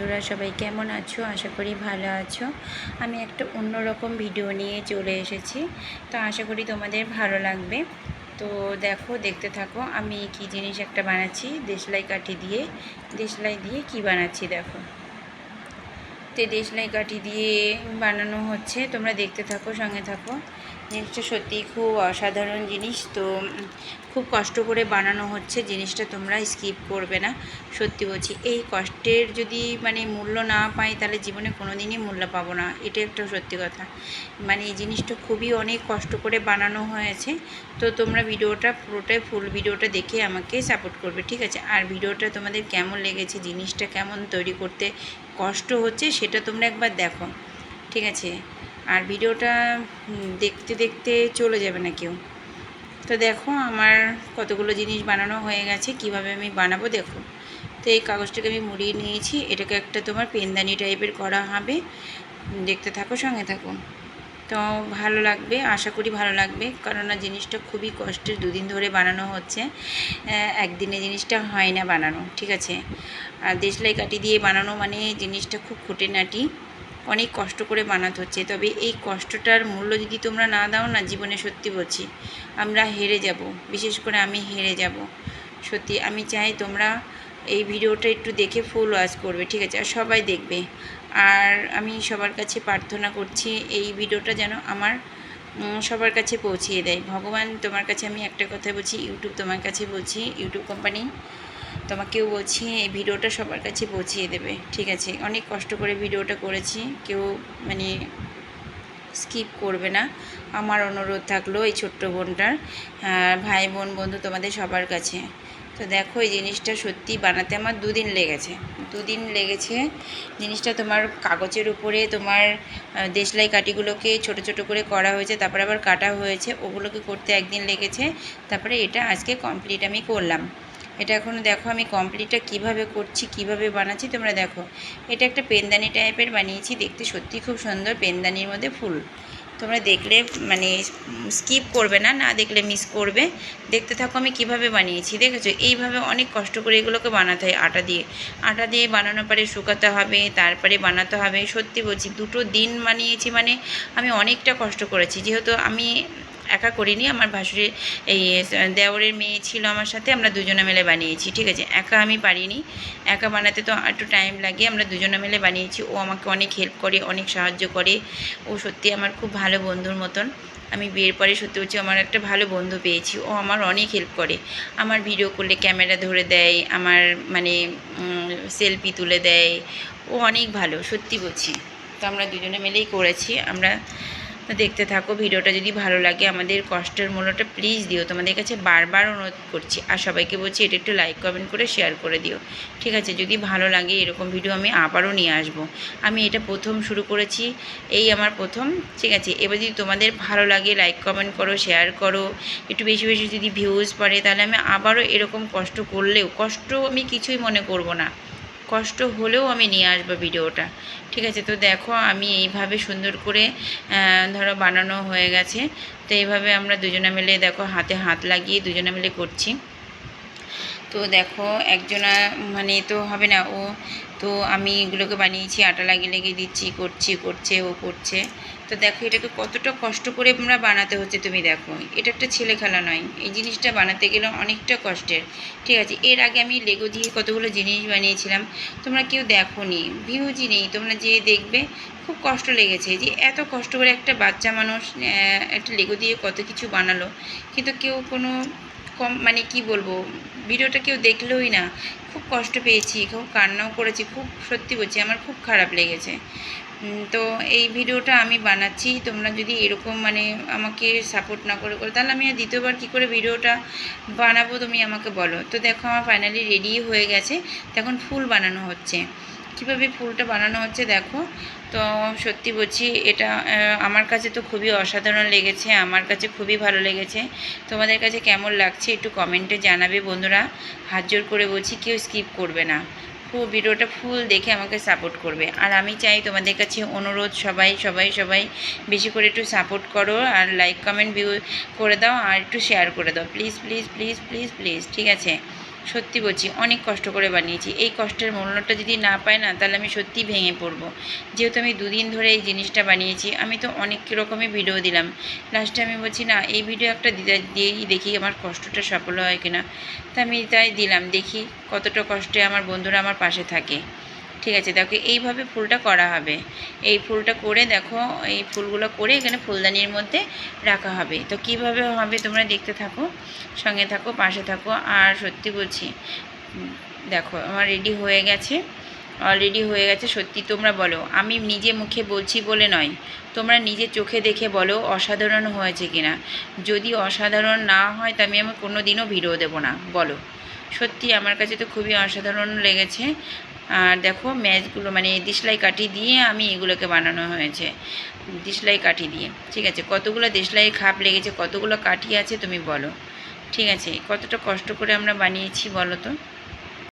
বন্ধুরা, সবাই কেমন আছো? আশা করি ভালো আছো। আমি একটা অন্যরকম ভিডিও নিয়ে চলে এসেছি। তো আশা করি তোমাদের ভালো লাগবে। তো দেখো, দেখতে থাকো, আমি কি জিনিস একটা বানাচ্ছি, দেশলাই কাঠি দিয়ে। দেশলাই দিয়ে কি বানাচ্ছি দেখো। তো দেশলাই কাঠি দিয়ে বানানো হচ্ছে। তোমরা দেখতে থাকো, সঙ্গে থাকো। জিনিসটা সত্যিই খুব অসাধারণ জিনিস। তো খুব কষ্ট করে বানানো হচ্ছে, জিনিসটা তোমরা স্কিপ করবে না, সত্যি বলছি। এই কষ্টের যদি মানে মূল্য না পাই, তাহলে জীবনে কোনো দিনই মূল্য পাবো না এটা একটা সত্যি কথা। মানে এই জিনিসটা খুবই অনেক কষ্ট করে বানানো হয়েছে, তো তোমরা ভিডিওটা পুরোটাই, ফুল ভিডিওটা দেখে আমাকে সাপোর্ট করবে, ঠিক আছে? আর ভিডিওটা তোমাদের কেমন লেগেছে, জিনিসটা কেমন তৈরি করতে কষ্ট হচ্ছে, সেটা তোমরা একবার দেখো, ঠিক আছে? আর ভিডিওটা দেখতে দেখতে চলে যাবে না কেউ। তো দেখো আমার কতগুলো জিনিস বানানো হয়ে গেছে, কীভাবে আমি বানাবো দেখো। তো এই কাগজটাকে আমি মুড়িয়ে নিয়েছি, এটাকে একটা তোমার পেনদানি টাইপের করা হবে। দেখতে থাকো, সঙ্গে থাকো। তো ভালো লাগবে, আশা করি ভালো লাগবে কারণ না জিনিসটা খুবই কষ্টের, দুদিন ধরে বানানো হচ্ছে। একদিনে জিনিসটা হয় না বানানো, ঠিক আছে? আর দেশলাই কাঠি দিয়ে বানানো মানে জিনিসটা খুব খুঁটিনাটি। অনেক কষ্ট করে বানাতে হচ্ছে। তবে এই কষ্টটার মূল্য যদি তোমরা না দাও না, জীবনে সত্যি বলছি, আমরা হেরে যাব। বিশেষ করে আমি হেরে যাব। সত্যি, আমি চাই তোমরা এই ভিডিওটা একটু দেখে ফুল ওয়াচ করবে, ঠিক আছে? আর সবাই দেখবে। আর আমি সবার কাছে প্রার্থনা করছি, এই ভিডিওটা যেন আমার সবার কাছে পৌঁছিয়ে দেয়। ভগবান তোমার কাছে, আমি একটা কথা বলছি, ইউটিউব তোমার কাছে বলছি, ইউটিউব কোম্পানি তোমাকেও বলছি, এই ভিডিওটা সবার কাছে পৌঁছিয়ে দেবে। ঠিক আছে, অনেক কষ্ট করে ভিডিওটা করেছি, কেউ মানে স্কিপ করবে না। আমার অনুরোধ থাকল এই ছোট্ট বোনটার ভাই, বোন, বন্ধু তোমাদের সবার কাছে। তো দেখো, এই জিনিসটা সত্যি বানাতে আমার দুদিন লেগেছে। দুদিন লেগেছে জিনিসটা তোমার কাগজের উপরে, তোমার দেশলাই কাঠিগুলোকে ছোট ছোট করে করা হয়েছে, তারপরে আবার কাটা হয়েছে, ওগুলোকে করতে একদিন লেগেছে। তারপরে এটা আজকে কমপ্লিট আমি করলাম। এটা এখন দেখো, আমি কমপ্লিটটা কীভাবে করছি, কীভাবে বানাচ্ছি, তোমরা দেখো। এটা একটা পেনদানি টাইপের বানিয়েছি, দেখতে সত্যি খুব সুন্দর, পেনদানির মধ্যে ফুল। তোমরা দেখলে মানে স্কিপ করবে না না দেখলে মিস করবে। দেখতে থাকো আমি কীভাবে বানিয়েছি, দেখেছ? এইভাবে অনেক কষ্ট করে এগুলোকে বানাতে হয় আটা দিয়ে। আটা দিয়ে বানানোর পরে শুকাতে হবে, তারপরে বানাতে হবে। সত্যি বলছি, দুটো দিন বানিয়েছি মানে আমি অনেকটা কষ্ট করেছি। যেহেতু আমি একা করিনি, আমার ভাসুরে এই দেওরের মেয়ে ছিল আমার সাথে, আমরা দুজনে মিলে বানিয়েছি, ঠিক আছে? একা আমি পারিনি, একা বানাতে তো একটু টাইম লাগে, আমরা দুজনে মিলে বানিয়েছি, ও আমাকে অনেক হেল্প করে, অনেক সাহায্য করে, ও সত্যি আমার খুব ভালো বন্ধুর মতন, আমি বিয়ের পরে সত্যি বলছি আমার একটা ভালো বন্ধু পেয়েছি, ও আমার অনেক হেল্প করে, আমার ভিডিও করলে ক্যামেরা ধরে দেয়, আমার মানে সেলফি তুলে দেয়, ও অনেক ভালো, সত্যি বলছি, তো আমরা দুজনে মিলেই করেছি, আমরা দেখতে থাকো, ভিডিওটা যদি ভালো লাগে, আমাদের কষ্টের মূল্যটা প্লিজ দিও। তোমাদের কাছে বারবার অনুরোধ করছি। আর সবাইকে বলছি, এটা একটু লাইক কমেন্ট করে শেয়ার করে দিও। ঠিক আছে, যদি ভালো লাগে, এরকম ভিডিও আমি আবারও নিয়ে আসব। আমি এটা প্রথম শুরু করেছি, এই আমার প্রথম। ঠিক আছে, এবার যদি তোমাদের ভালো লাগে লাইক কমেন্ট করো শেয়ার করো। একটু বেশি বেশি যদি ভিউজ পড়ে তাহলে আমি আবারও এরকম কষ্ট করলেও, কষ্ট আমি কিছুই মনে করব না। কষ্ট হলেও আমি নিয়ে আসব ভিডিওটা। ঠিক আছে, তো দেখো আমি এইভাবে সুন্দর করে ধরো বানানো হয়ে গেছে। তো এইভাবে আমরা দুজনে মিলে দেখো হাতে হাত লাগিয়ে দুজনে মিলে করছি। তো দেখো, একজনা মানে তো হবে না, ও তো আমি এগুলোকে বানিয়েছি, আটা লাগিয়ে লাগিয়ে দিচ্ছি, করছি, করছে, ও করছে। তো দেখো, এটাকে কতটা কষ্ট করে আমরা বানাতে হচ্ছে তুমি দেখো। এটা একটা ছেলে খেলা নয়, এই জিনিসটা বানাতে গেলে অনেকটা কষ্টের, ঠিক আছে? এর আগে আমি লেগো দিয়ে কতগুলো জিনিস বানিয়েছিলাম, তোমরা কেউ দেখো নি ভিউজই নেই, তোমরা যে দেখবে, খুব কষ্ট লেগেছে। যে এত কষ্ট করে একটা বাচ্চা মানুষ একটা লেগো দিয়ে কত কিছু বানালো, কিন্তু কেউ কোনো কম মানে কি বলব, ভিডিওটা কেউ দেখলোই না। খুব কষ্ট পেয়েছি, খুব কান্নাও করেছি, খুব সত্যি বলছি, আমার খুব খারাপ লেগেছে। তো এই ভিডিওটা আমি বানাচ্ছি, তোমরা যদি এরকম মানে আমাকে সাপোর্ট না করে, করো, তাহলে আমি আর দ্বিতীয়বার কী করে ভিডিওটা বানাবো তুমি আমাকে বলো। তো দেখো, আমার ফাইনালি রেডি হয়ে গেছে তখন ফুল বানানো হচ্ছে। কীভাবে ফুলটা বানানো হচ্ছে দেখো। তো সত্যি বলছি, এটা আমার কাছে তো খুবই অসাধারণ লেগেছে, আমার কাছে খুবই ভালো লেগেছে। তোমাদের কাছে কেমন লাগছে একটু কমেন্টে জানাবে বন্ধুরা। হাত জোর করে বলছি, কেউ স্কিপ করবে না। খুব ভিডিওটা ফুল দেখে আমাকে সাপোর্ট করবে। আর আমি চাই তোমাদের কাছে অনুরোধ সবাই সবাই সবাই বেশি করে একটু সাপোর্ট করো আর লাইক, কমেন্ট, ভিউ করে দাও আর একটু শেয়ার করে দাও। Please please please please please, ঠিক আছে। সত্যি বলছি, অনেক কষ্ট করে বানিয়েছি। এই কষ্টের মূল্যটা যদি না পায় না, তাহলে আমি সত্যি ভেঙে পড়ব। যেহেতু আমি দুদিন ধরে এই জিনিসটা বানিয়েছি, আমি তো অনেক রকমই ভিডিও দিলাম। লাস্টে আমি বলছি, না, এই ভিডিও একটা দিয়েই দেখি আমার কষ্টটা সফল হয় কিনা। তা আমি তাই দিলাম, দেখি কতটা কষ্টে আমার বন্ধুরা আমার পাশে থাকে। ঠিক আছে, দেখো এইভাবে ফুলটা করা হবে। এই ফুলটা করে দেখো, এই ফুলগুলো করে এখানে ফুলদানির মধ্যে রাখা হবে। তো কীভাবে হবে তোমরা দেখতে থাকো, সঙ্গে থাকো, পাশে থাকো। আর সত্যি বলছি, দেখো আমার রেডি হয়ে গেছে অলরেডি হয়ে গেছে। সত্যি তোমরা বলো, আমি নিজে মুখে বলছি বলে নয়, তোমরা নিজে চোখে দেখে বলো অসাধারণ হয়েছে কিনা। যদি অসাধারণ না হয়, তো আমি আমার কোনো দিনও ভিডিও দেবো না, বলো। সত্যি আমার কাছে তো খুবই অসাধারণ লেগেছে আর দেখো ম্যাচগুলো মানে দিশলাই কাঠি দিয়ে আমি এগুলোকে বানানো হয়েছে। দিশলাই কাঠি দিয়ে। ঠিক আছে, কতগুলো দেশলাই খাপ লেগেছে, কতগুলো কাঠি আছে তুমি বলো। ঠিক আছে, কতটা কষ্ট করে আমরা বানিয়েছি বলো তো?